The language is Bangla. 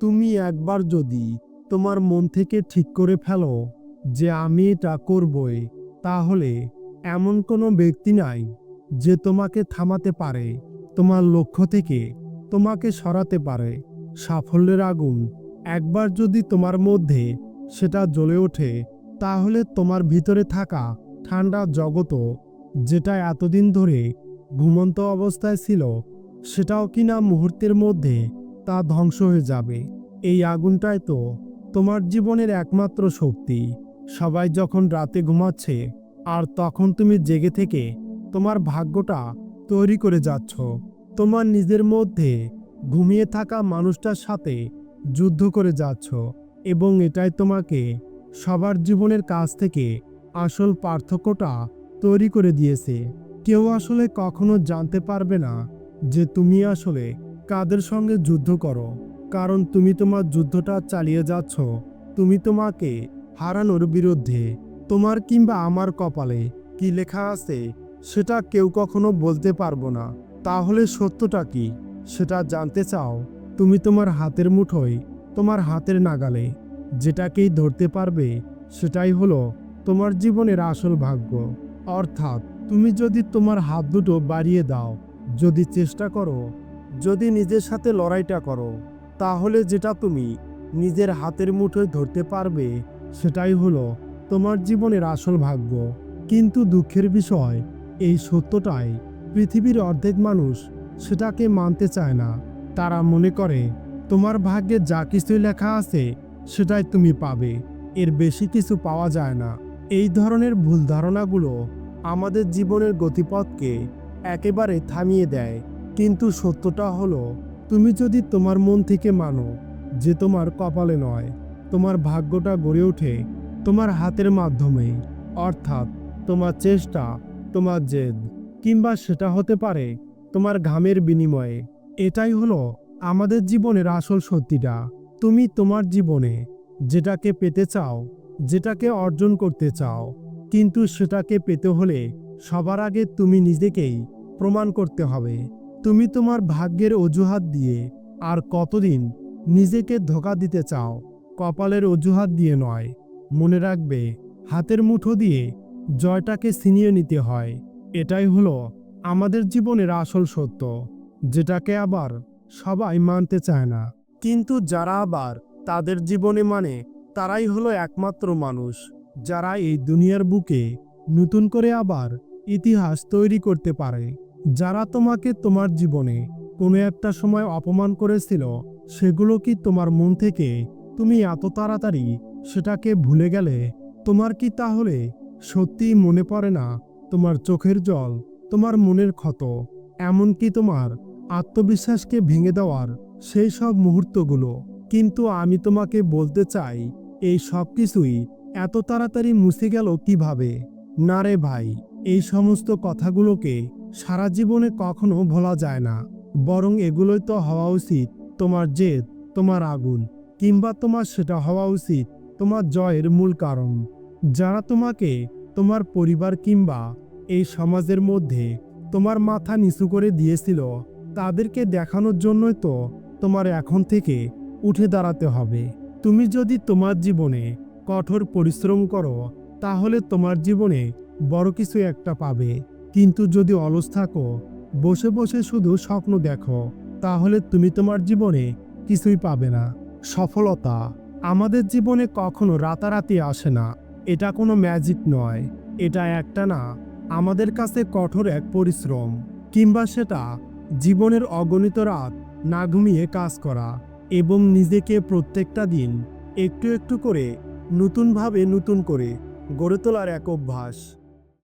তুমি একবার যদি তোমার মন থেকে ঠিক করে ফেলো যে আমি এটা করবই, তাহলে এমন কোনো ব্যক্তি নাই যে তোমাকে থামাতে পারে, তোমার লক্ষ্য থেকে তোমাকে সরাতে পারে। সাফল্যের আগুন একবার যদি তোমার মধ্যে সেটা জ্বলে ওঠে, তাহলে তোমার ভিতরে থাকা ঠান্ডা জগতও যেটা এতদিন ধরে ঘুমন্ত অবস্থায় ছিল, সেটাও কিনা মুহূর্তের মধ্যে তা ধ্বংস হয়ে যাবে। এই আগুনটাই তো তোমার জীবনের একমাত্র শক্তি। সবাই যখন রাতে ঘুমাচ্ছে, আর তখন তুমি জেগে থেকে তোমার ভাগ্যটা তৈরি করে যাচ্ছ। তোমার নিজের মধ্যে ঘুমিয়ে থাকা মানুষটার সাথে যুদ্ধ করে যাচ্ছ, এবং এটাই তোমাকে সবার জীবনের কাছ থেকে আসল পার্থক্যটা তৈরি করে দিয়েছে। কেউ আসলে কখনো জানতে পারবে না যে তুমি আসলে কাদের সঙ্গে যুদ্ধ করো? কারণ তুমি তোমার যুদ্ধটা চালিয়ে যাচ্ছ। তুমি তোমাকে হারানোর বিরুদ্ধে। তোমার কিংবা আমার কপালে কি লেখা আছে, সেটা কেউ কখনো বলতে পারব না। তাহলে সত্যটা কি? সেটা জানতে চাও। তুমি তোমার হাতের মুঠোয়, তোমার হাতের নাগালে যেটাকেই ধরতে পারবে, সেটাই হলো তোমার জীবনের আসল ভাগ্য। অর্থাৎ তুমি যদি তোমার হাত দুটো বাড়িয়ে দাও, যদি চেষ্টা করো যদি নিজের সাথে লড়াইটা করো, তাহলে যেটা তুমি নিজের হাতের মুঠোয় ধরতে পারবে, সেটাই হলো তোমার জীবনের আসল ভাগ্য। কিন্তু দুঃখের বিষয়, এই সত্যটাই, পৃথিবীর অর্ধেক মানুষ সেটাকে মানতে চায় না। তারা মনে করে, তোমার ভাগ্যে যা কিছুই লেখা আছে, সেটাই তুমি পাবে। এর বেশি কিছু পাওয়া যায় না। এই ধরনের ভুল ধারণাগুলো আমাদের জীবনের গতিপথকে একেবারে থামিয়ে দেয়। কিন্তু সত্যটা হলো, তুমি যদি তোমার মন থেকে মানো যে তোমার কপালে নয়, তোমার ভাগ্যটা গড়ে ওঠে তোমার হাতের মাধ্যমে, অর্থাৎ তোমার চেষ্টা, তোমার জেদ, কিংবা সেটা হতে পারে তোমার ঘামের বিনিময়ে। এটাই হলো আমাদের জীবনের আসল সত্যিটা। তুমি তোমার জীবনে যেটাকে পেতে চাও, যেটাকে অর্জন করতে চাও, কিন্তু সেটাকে পেতে হলে সবার আগে তুমি নিজেকেই প্রমাণ করতে হবে। তুমি তোমার ভাগ্যের অজুহাত দিয়ে আর কতদিন নিজেকে ধোকা দিতে চাও, কপালের অজুহাত দিয়ে নয়। মনে রাখবে, হাতের মুঠো দিয়ে জয়টাকে ছিনিয়ে নিতে হয়। এটাই হলো আমাদের জীবনের আসল সত্য, যেটাকে আবার সবাই মানতে চায় না। কিন্তু যারা আবার তাদের জীবনে মানে তারাই হলো একমাত্র মানুষ, যারা এই দুনিয়ার বুকে নতুন করে আবার ইতিহাস তৈরি করতে পারে। যারা তোমাকে তোমার জীবনে কোনো একটা সময় অপমান করেছিল, সেগুলো কি তোমার মন থেকে তুমি এত তাড়াতাড়ি সেটাকে ভুলে গেলে? তোমার কি তাহলে সত্যিই মনে পড়ে না তোমার চোখের জল, তোমার মনের ক্ষত, এমনকি তোমার আত্মবিশ্বাসকে ভেঙে দেওয়ার সেই সব মুহূর্তগুলো? কিন্তু আমি তোমাকে বলতে চাই, এই সব কিছুই এত তাড়াতাড়ি মুছে গেল কীভাবে? না রে ভাই, এই সমস্ত কথাগুলোকে সারা জীবনে কখনো ভোলা যায় না। বরং এগুলোই তো হওয়া উচিত, তোমার জেদ, তোমার আগুন, কিংবা তোমার সেটা হওয়া উচিত, তোমার জয়ের মূল কারণ। যারা তোমাকে, তোমার পরিবার কিংবা এই সমাজের মধ্যে তোমার মাথা নিচু করে দিয়েছিল, তাদেরকে দেখানোর জন্যই তো তোমার এখন থেকে উঠে দাঁড়াতে হবে। তুমি যদি তোমার জীবনে কঠোর পরিশ্রম করো, তাহলে তোমার জীবনে বড় কিছু একটা পাবে। কিন্তু যদি অলস থাকো, বসে বসে শুধু স্বপ্ন দেখো, তাহলে তুমি তোমার জীবনে কিছুই পাবে না। সফলতা আমাদের জীবনে কখনো রাতারাতি আসে না। এটা কোনো ম্যাজিক নয়। এটা একটা না, আমাদের কাছে কঠোর এক পরিশ্রম, কিংবা সেটা জীবনের অগণিত রাত না ঘুমিয়ে কাজ করা এবং নিজেকে প্রত্যেকটা দিন একটু একটু করে নতুনভাবে নতুন করে গড়ে তোলার এক অভ্যাস।